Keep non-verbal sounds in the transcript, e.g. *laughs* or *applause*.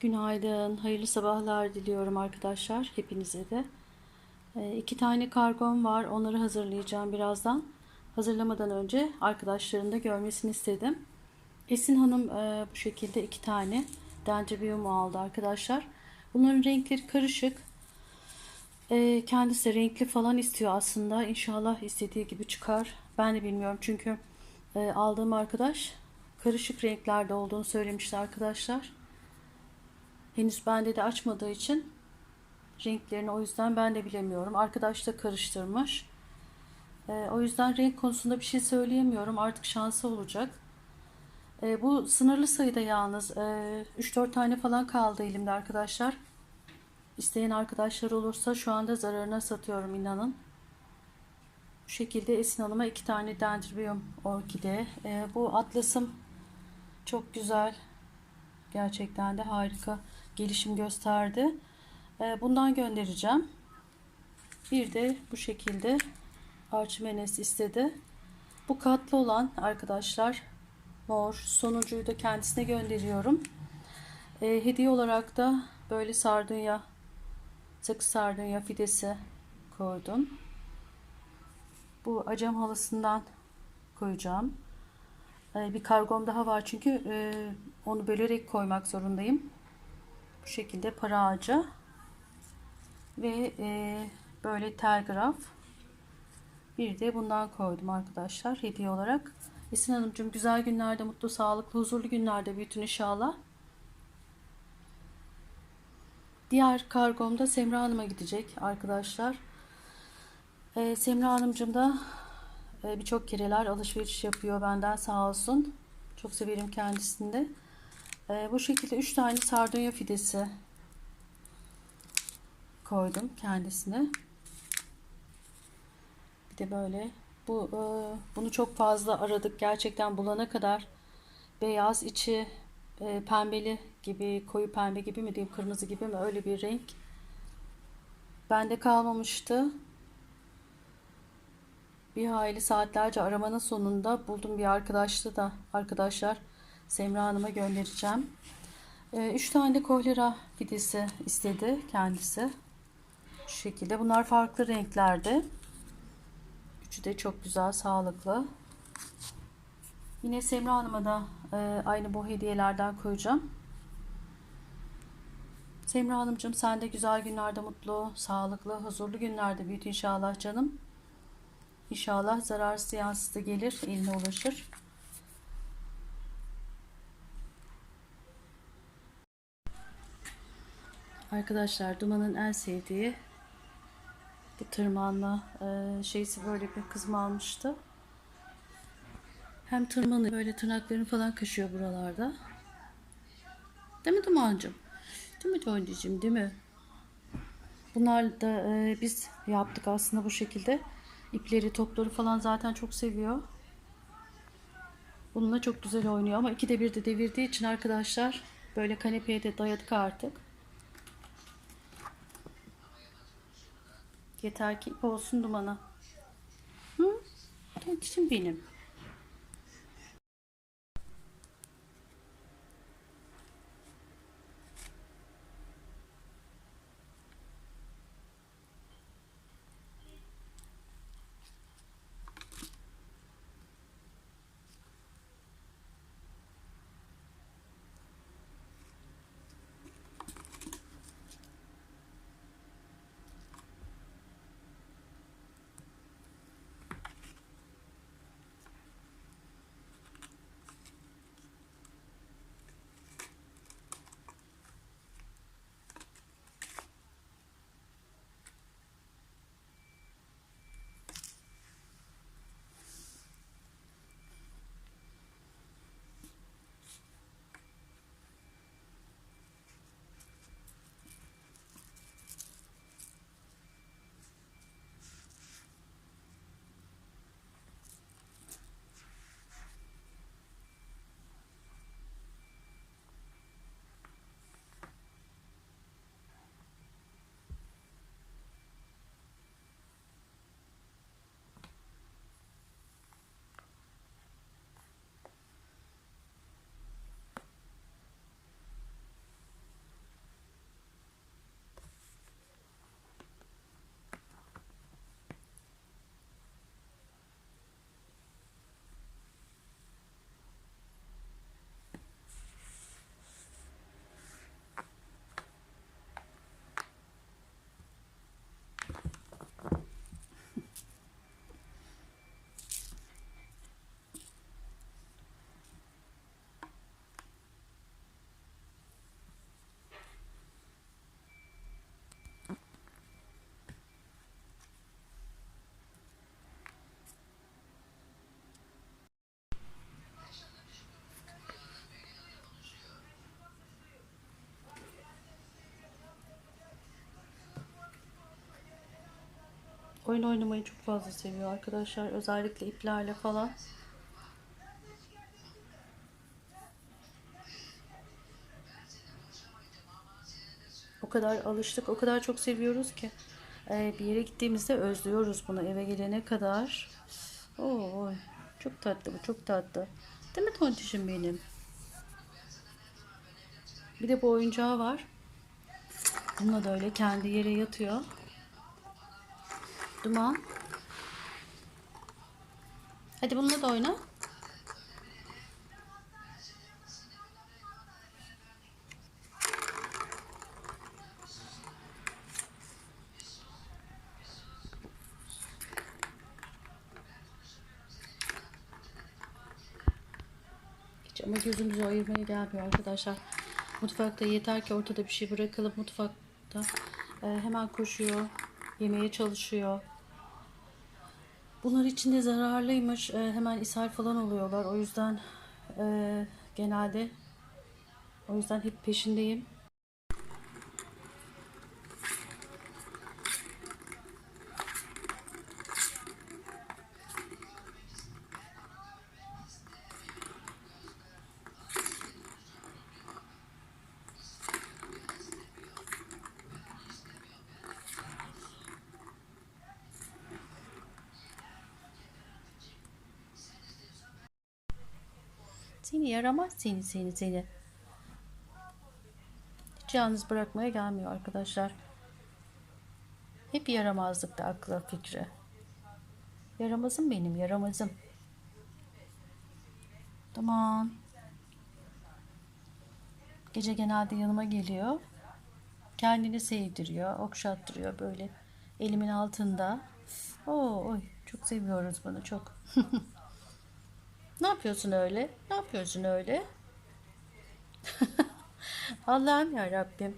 Günaydın, hayırlı sabahlar diliyorum arkadaşlar hepinize de. Ee, iki tane kargom var, onları hazırlayacağım birazdan. Hazırlamadan önce arkadaşların da görmesini istedim. Esin Hanım e, bu şekilde iki tane dendribiyum aldı arkadaşlar. Bunların renkleri karışık. E, kendisi renkli falan istiyor aslında. İnşallah istediği gibi çıkar. Ben de bilmiyorum çünkü e, aldığım arkadaş karışık renklerde olduğunu söylemişti arkadaşlar. Henüz bende de açmadığı için renklerini o yüzden ben de bilemiyorum. Arkadaş da karıştırmış. Ee, o yüzden renk konusunda bir şey söyleyemiyorum. Artık şansı olacak. Ee, bu sınırlı sayıda yalnız. Ee, 3-4 tane falan kaldı elimde arkadaşlar. İsteyen arkadaşlar olursa şu anda zararına satıyorum inanın. Bu şekilde Esin Hanım'a iki tane dendrobium orkide. Ee, bu atlasım çok güzel. Gerçekten de harika gelişim gösterdi. Ee, Bundan göndereceğim. Bir de bu şekilde Archimedes istedi. Bu katlı olan arkadaşlar mor sonuncuyu da kendisine gönderiyorum. Ee, hediye olarak da böyle sardunya sık sardunya fidesi koydum. Bu acam halısından koyacağım. Ee, bir kargom daha var çünkü e, onu bölerek koymak zorundayım. Bu şekilde para ağacı ve e, böyle telgraf bir de bundan koydum arkadaşlar hediye olarak. Esin Hanımcığım güzel günlerde, mutlu, sağlıklı, huzurlu günlerde büyütün inşallah. Diğer kargom da Semra Hanım'a gidecek arkadaşlar. Ee, Semra Hanımcığım da e, birçok kereler alışveriş yapıyor benden sağ olsun. Çok severim kendisini de. Ee, bu şekilde 3 tane sardunya fidesi koydum kendisine. Bir de böyle bu e, bunu çok fazla aradık. Gerçekten bulana kadar beyaz içi e, pembeli gibi koyu pembe gibi mi diyeyim kırmızı gibi mi öyle bir renk bende kalmamıştı. Bir hayli saatlerce aramanın sonunda buldum bir arkadaşlı da arkadaşlar Semra Hanım'a göndereceğim. 3 tane de kohlera fidesi istedi kendisi. Şu şekilde. Bunlar farklı renklerde. Üçü de çok güzel, sağlıklı. Yine Semra Hanım'a da e, aynı bu hediyelerden koyacağım. Semra Hanımcığım sen de güzel günlerde mutlu, sağlıklı, huzurlu günlerde büyüt inşallah canım. İnşallah zararsız yansız da gelir, eline ulaşır. Arkadaşlar Duman'ın en sevdiği bu tırmanma e, şeysi böyle bir kızma almıştı. Hem tırmanıyor böyle tırnaklarını falan kaşıyor buralarda. Değil mi Duman'cığım? Değil mi Döndücüm değil mi? Bunlar da e, biz yaptık aslında bu şekilde. İpleri topları falan zaten çok seviyor. Bununla çok güzel oynuyor ama ikide bir de devirdiği için arkadaşlar böyle kanepeye de dayadık artık. Yeter ki ip olsun dumana. Hı? Kendişim benim. Oyun oynamayı çok fazla seviyor arkadaşlar. Özellikle iplerle falan. O kadar alıştık, o kadar çok seviyoruz ki. Ee, bir yere gittiğimizde özlüyoruz bunu eve gelene kadar. Oo, çok tatlı bu, çok tatlı. Değil mi tontişim benim? Bir de bu oyuncağı var. Bununla da öyle kendi yere yatıyor. Duman. Hadi bununla da oyna. Hiç ama gözümüzü ayırmaya gelmiyor arkadaşlar. Mutfakta yeter ki ortada bir şey bırakalım mutfakta. Ee, hemen koşuyor. Yemeye çalışıyor. Bunlar içinde zararlıymış. Ee, hemen ishal falan oluyorlar. O yüzden e, genelde o yüzden hep peşindeyim. Seni yaramaz seni seni seni. Hiç yalnız bırakmaya gelmiyor arkadaşlar. Hep yaramazlıkta akla fikri. Yaramazım benim yaramazım. Tamam. Gece genelde yanıma geliyor. Kendini sevdiriyor, okşattırıyor böyle elimin altında. Oo, oy, çok seviyoruz bunu çok. *laughs* Ne yapıyorsun öyle? Ne yapıyorsun öyle? *laughs* Allah'ım ya Rabbim.